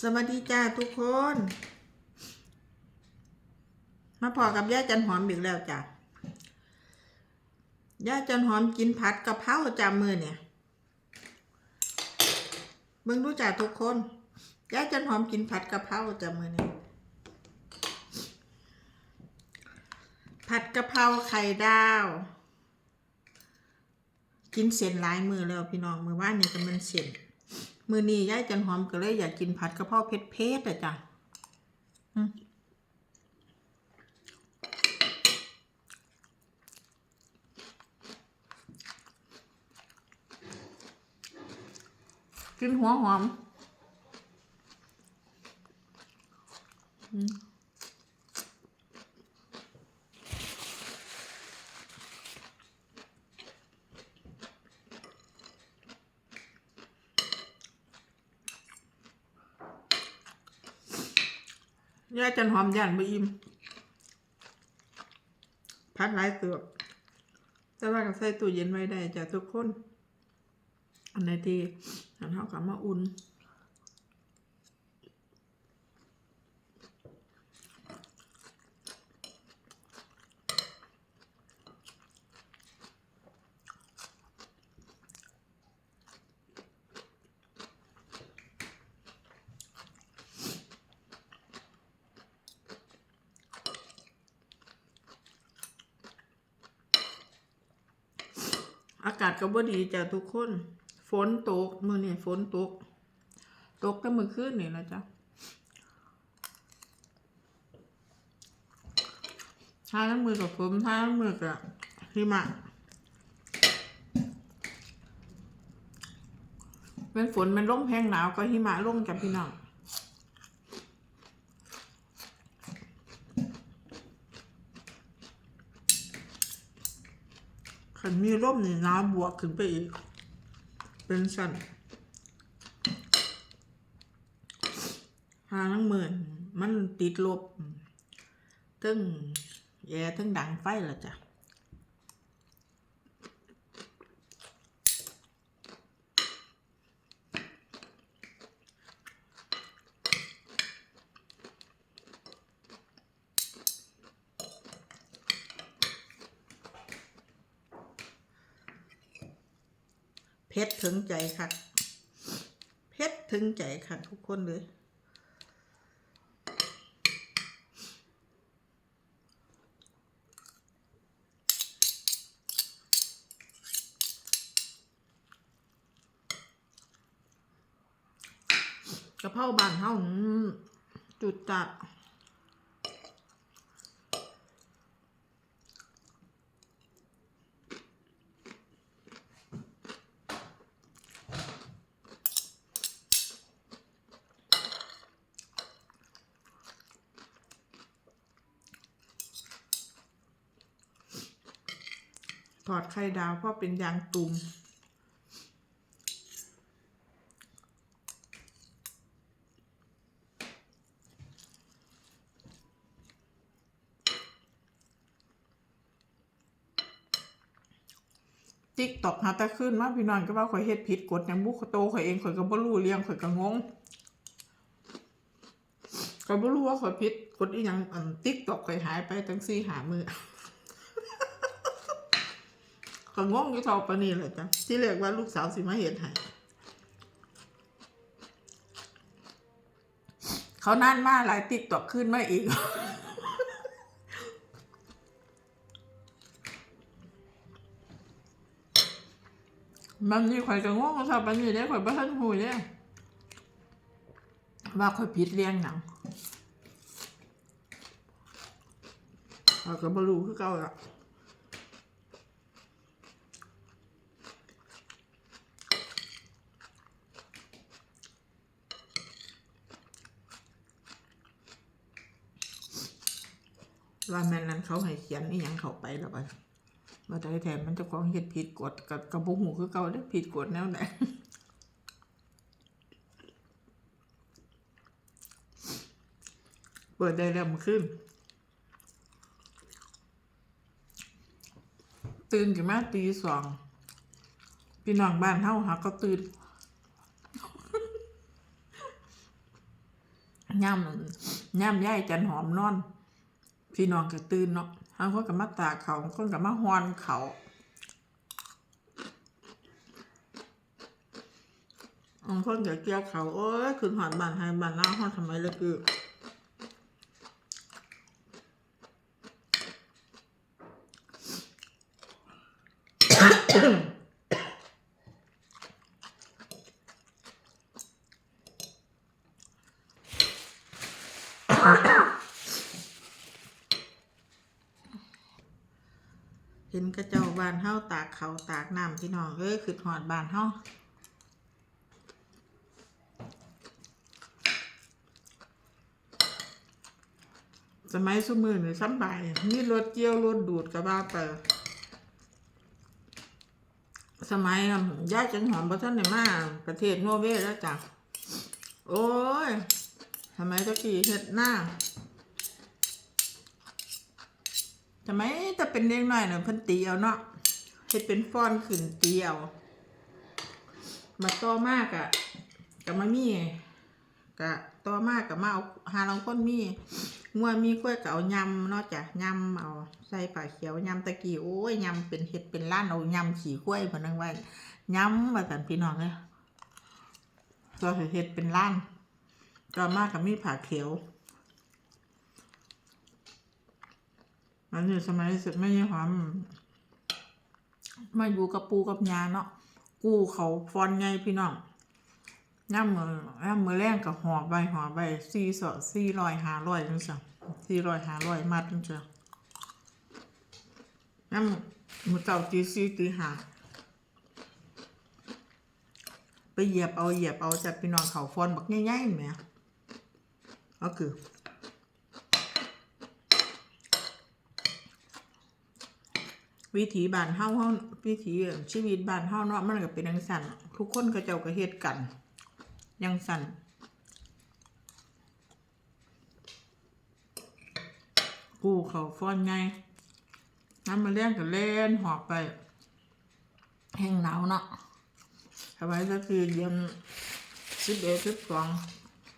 สวัสดีจ้าทุกคน มาพอกับย่าจันหอมอีกแล้วจ้ะย่าจันหอมกินผัดกะเพราจามือเนี่ยเบิ่งรู้จักทุกคนย่าจันหอมกินผัดกะเพราจามือเนี่ยผัดกะเพราไข่ดาว กินเส้นหลายมือแล้วพี่น้องมือว่านนี่ก็มันเส้น มือนี้ยายจันหอมก็เลยอยากกินผัดกะเพราเผ็ดๆอะจ้ะกินหัวหอม อืม ยายจันหอมย่านบ่อิ่มพัดหลายเตือบแต่ว่าก็ใส่ตู้เย็นไว้ได้จ้ะทุกคน อันไหนที่อันเท่ากับมาอุ่น อากาศก็บ่ดีจ้ะทุกคน ฝนตกมือนี่ฝนตก ตกแต่มือคืนนี่นะจ๊ะท้าทั้งมือกับผมท้าทั้งมือกับหิมะเป็นฝนมันร่มแห้งหนาวก็หิมะร่มกับพี่น้อง ขันมีร่มนี่น้ำบวกขึ้นไปอีก เป็นสั่นหาทั้งหมื่น มันติดลบทั้งแย่ทั้งดังไฟละจ้ะ เพชรถึงใจค่ะเพชรถึงใจค่ะทุกคนเลยกระเพราบานเฮาจุดจัด ไข่ดาวเพราะเป็นยางตุ่มติ๊กตอกหาแตะขึ้นมาพี่น้องก็ว่าข่อยเฮ็ดผิดกฎอย่างบุกโตข่อยเองข่อยก็บ่รู้เรื่องข่อยก็งงข่อยบ่รู้ว่าข่อยผิดกฎอีหยังอันติ๊กตอกข่อยหายไปตั้งสี่หามือ ก็งงอยู่เท่าปานนี้แหละจ้ะที่เรียกว่าลูกสาวสิมาเฮ็ดให้เขานั่นมาหลายติ๊กตอกขึ้นมาอีก มันนี่ข่อยก็งงชอบมันนี่เด้ข่อยบ่ทันหูเด้ว่าข่อยผิดเรียงหนังข่อยก็บรู้คือเก่าละ ว่าแม่นั้นเขาให้เขียนอีหยังเข้าไปแล้วบ่มาได้แทนมันจะของเฮ็ดผิดกฎกับกระบุหูคือเก่าได้ผิดกฎแนวไหนเปิดได้แล้วมันขึ้น ตื่นกันมาตีสองพี่น้องบ้านเฮาหาก็ตื่นย่ำย่ำย่ายจันหอมนอน พี่น้องก็ตื่นเนาะบางคนก็มาตาเขาบางคนก็มาฮอนเขาบางคนก็เกี่ยวเขาโอ้ยคืนหอดบ้านให้บ้านหน้าฮอดทำไมเลยคือ เห็นกระเจ้าบานเฮาตากเขาตากน้ำพี่น้องเอ้ยคือหอดบานเฮาสมัยสมือนี่สำบายมีรถเกี่ยวรถดูดกระบ้าไปสมัยย่าจังหอมบ่ท่านได้มาประเทศโนเวแล้วจ้ะโอ้ยสมัยตะกี้เฮ็ดหน้า ทำไมถ้าเป็นเด็กน้อยเนี่ยเพิ่นตีเอาเนาะเฮ็ดเป็นฟ้อนขึ้นตีเอามาต่อมากอะก็มามีก็ต่อมากก็มาเอาหาลางคนมีงัวมีกล้วยก็เอายำเนาะจ้ะยำเอาใส่ปลาเขียวยำตะกี้โอ้ยยำเป็นเฮ็ดเป็นล้านเอายำขี่กล้วยพนังไว้ยำว่าสันพี่น้องเลยตัวเฮ็ดเป็นล้านต่อมากก็มีผักเขียว อันนี้สมัยสุดไม่ยังความมาอยู่กับปูกับยาเนาะกู้เขาฟอนไงพี่น้องย่ำมือย่ำมือแรงกับหอใบหอใบสี่สอสี่ร้อยหาร้อยจังสัสี่ร้อยหาร้อยมัดจังสัย่ำมือเต่าตีสี่ตีหาไปเหยียบเอาเหยียบเอาจากพี่น้องเขาฟอนบักง่ายๆไหมก็คือ วิถีบ้านเฮาเฮาวิถีชีวิตบ้านเฮาเนาะมันก็เป็นจังซั่นทุกคนก็เจ้าก็เฮ็ดกันยังซั่นกูเขาฟ้อนไงน้ำมาเลี้ยงก็เล่นหอบไปแห้งหนาวเนาะสบายก็คือเย็นสิบเอ็ดสิบสอง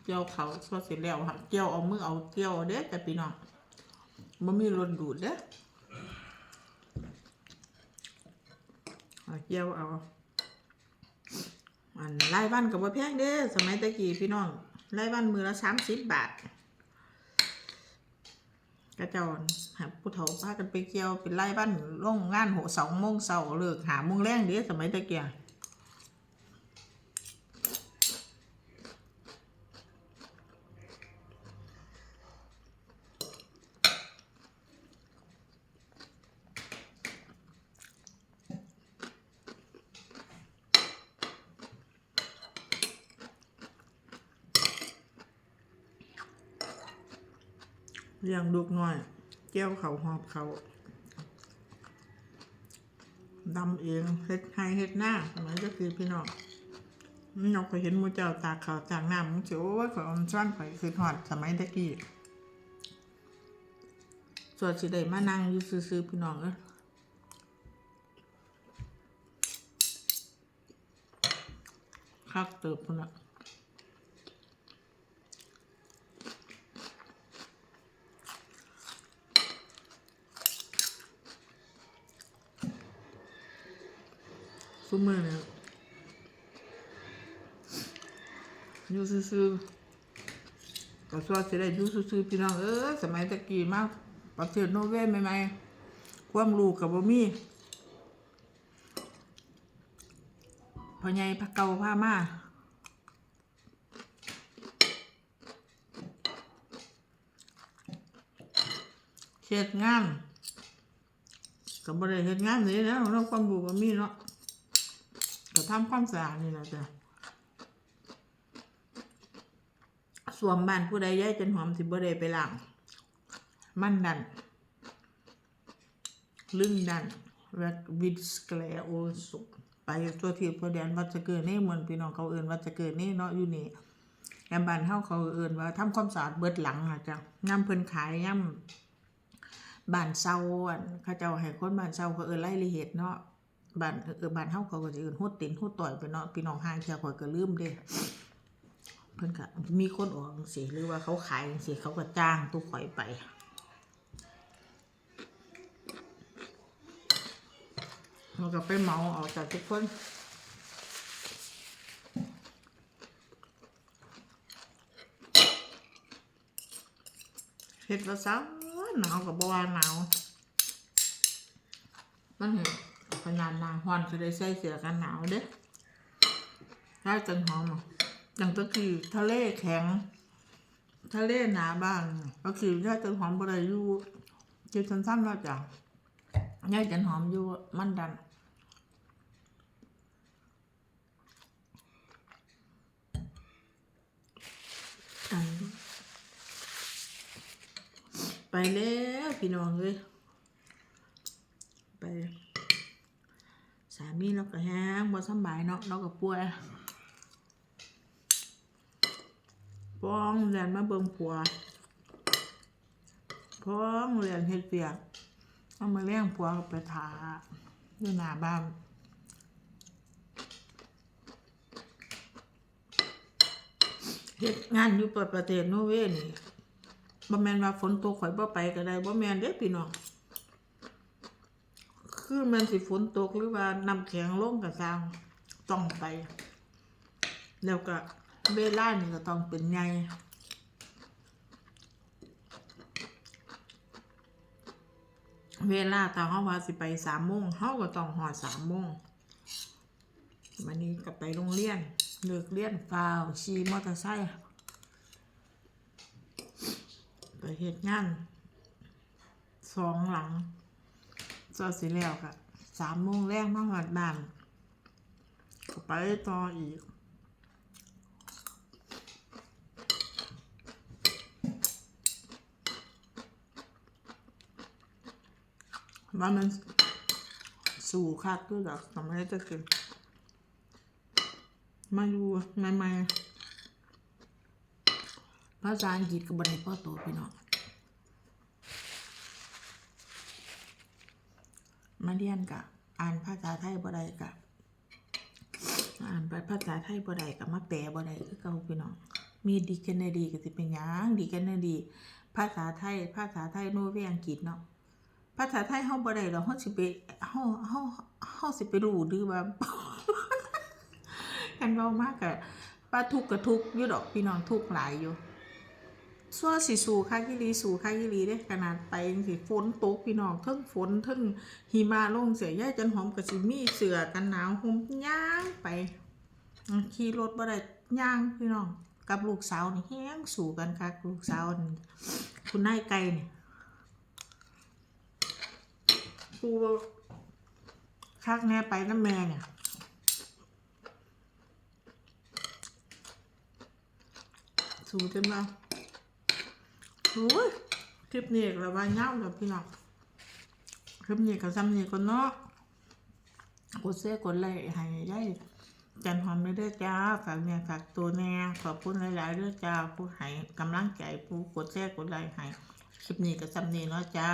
เกี่ยวเขาสวดเสร็จแล้วค่ะเกี่ยวเอามือเอาเกี่ยวเด้อแต่พี่น้องบ่มีรถดูดเด้ เอาเกี่ยวเอาอันไล่บ้านกับว่าแพงเด้อสมัยตะกี้พี่น้องไล่บ้านมือละสามสิบบาท กระจอนหาผู้เฒ่าพากันไปเกี่ยวเป็นไล่บ้านลงงานหกสองโมงเสาร์เลิกหาโมงแรงเด้อสมัยตะเกีย เลี้ยงลูกน้อยเกี่ยวเขาหอบเขาดำเองเฮ็ดให้เฮ็ดหน้าสมัยก็คือพี่น้องนเราก็เห็นมูเจ้าตากเขาวจากน้ำมันจะโอ้ยข่อยอมซ่อนข่อยคือหอดสมัยตะกี้ส่วนสิได้มานั่งอยู่ซื่อๆพี่น้องเอ้ยคักเติบพุ่นละ ซุมือเนี่ยอยู่ซื่อๆก็สวดสิได้ยูซื่อๆพี่น้อง เออสมัยตะกี้มากประเทศโนเวย์ใหม่ๆความรู้กับบ่มีพ่อใหญ่พะเก่าพามาเฮ็ดงานก็บ่ได้เฮ็ดงานเลยนะเราความรู้บ่มีเนาะ ก็ทำความสะอาดนี่แหละจ้ะสวมบ้านผู้ใดย้ายจนหอมสิบ่ได้ไปล้างมันดัน ลึงดันแวกวิดสแกลโอสุไปตัวที่พอแดนวัดจะเกิดนี่เหมือนพี่น้องเขาเอิ้นวัดจะเกิดนี่เนาะอยู่นี่แอมบ้านเฮาเขาเอิ้นว่าทำความสะอาดเบิดหลังอะจ้ะย่ำเพิ่นขายย่ำบ้านเซาอันเขาเจ้าให้คนบ้านเซาเขาเอิ้นไร่ละเอียดเนาะ บ้านเออบ้านเฮาเขาก็สิเอิ้นฮู้ตินฮู้ต่อยไปเนาะพี่น้องห่างเที่ยวข่อยก็ลืมเด้เพิ่นก็มีคนออกจังซี่หรือว่าเขาขายจังซี่เขาก็จ้างตู้ข่อยไปเราก็ไปเมาออกจากทุกคนเห็ดละซ้หนาวกับบัวหนาวมันเห็น ขนาดหนาวฮอนก็ได้ใส่เสื้อกันหนาวเด้ได้จันหอมอะอย่างก็คือทะเลแข็ง ทะเลหนาบ้านก็คือได้จันหอมบริยูจืดสั้นๆแล้วจ้ะได้จันหอมอยู่มันดันอันไปแล้วพี่น้องเลยไป สามีเราก็แห้งบ่สบายเนาะเราก็ป่วยป้องเรียนมาเบิ่งผัวป้องเรียนเฮ็ดเปียกเอามาเลี้ยงผัวก็ไปทาอยู่หน้าบ้านเฮ็ดงานอยู่ประเทศโนอร์เวย์นี่บ่แม่นว่าฝนตกข่อยบ่ไปก็ได้บ่แม่นเด้พี่น้อง คือมันสิฝนตกหรือว่าน้ำแข็งลงก็ตามต้องไป แล้วก็เวลานี่ก็ต้องเป็นไงเวลาถ้าเฮาว่าสิไป3โมงเฮาก็ต้องฮอด3โมงวันนี้ก็ไปโรงเรียนเลิกเรียนฟาวขี่มอเตอร์ไซค์ไปเหตุงานสองหลัง จอสิแล้วค่ะสามโมงแรกมาหอดบ้านก็ไปต่ออีกว่ามันสู่คักด้วยดอกทำไมจะกินมาอยู่ใหม่ๆภาษาอังกฤษก็บ่ได้พอโตพี่น้อง มาเรียนกะอ่านภาษาไทยบ่ได้กะอ่านไปภาษาไทยบ่ได้กะมาแปลบ่ได้คือเก่าพี่น้อง มีดีกันในดีก็สิเป็นหยังดีกันในดี ภาษาไทย ภาษาไทยโนเวอังกฤษเนาะ ภาษาไทยเฮาบ่ได้ดอกเฮาสิไปเฮาเฮาเฮาสิไปรู้หรือว่ากันเว้ามากกะป้าทุกข์กะทุกข์อยู่ดอกพี่น้องทุกข์หลายอยู่ ซัวสิสู่ค่ากิลีสู่ค่ากิลีเด้ขนาดไปจังสิฝนตกพี่น้องทั้งฝนทั้งหิมะลงเสียย่ายจันหอมก็สิมีเสือกันหนาวห่มย่างไปขี่รถบ่ได้ย่างพี่น้องกับลูกสาวนี่แฮงสู่กันคักลูกสาวคุณนายไก่นี่ยกูคักแน่ไปน้ำแม่เนี่ยสูจนมา คลิปนี้ก็ว่าเงาแล้วพี่น้องคลิปนี้ก็ซ้ำนี้ก็เนาะกดเสื้อกดไลค์ให้ยายจันหอมเลยเด้อจ้าฝากเนี่ยฝากตัวแน่ขอบคุณหลายๆเด้อจ้าผู้ให้กำลังใจผู้กดแชร์กดไลค์ให้คลิปนี้ก็ซ้ำนี้เนาะจ้า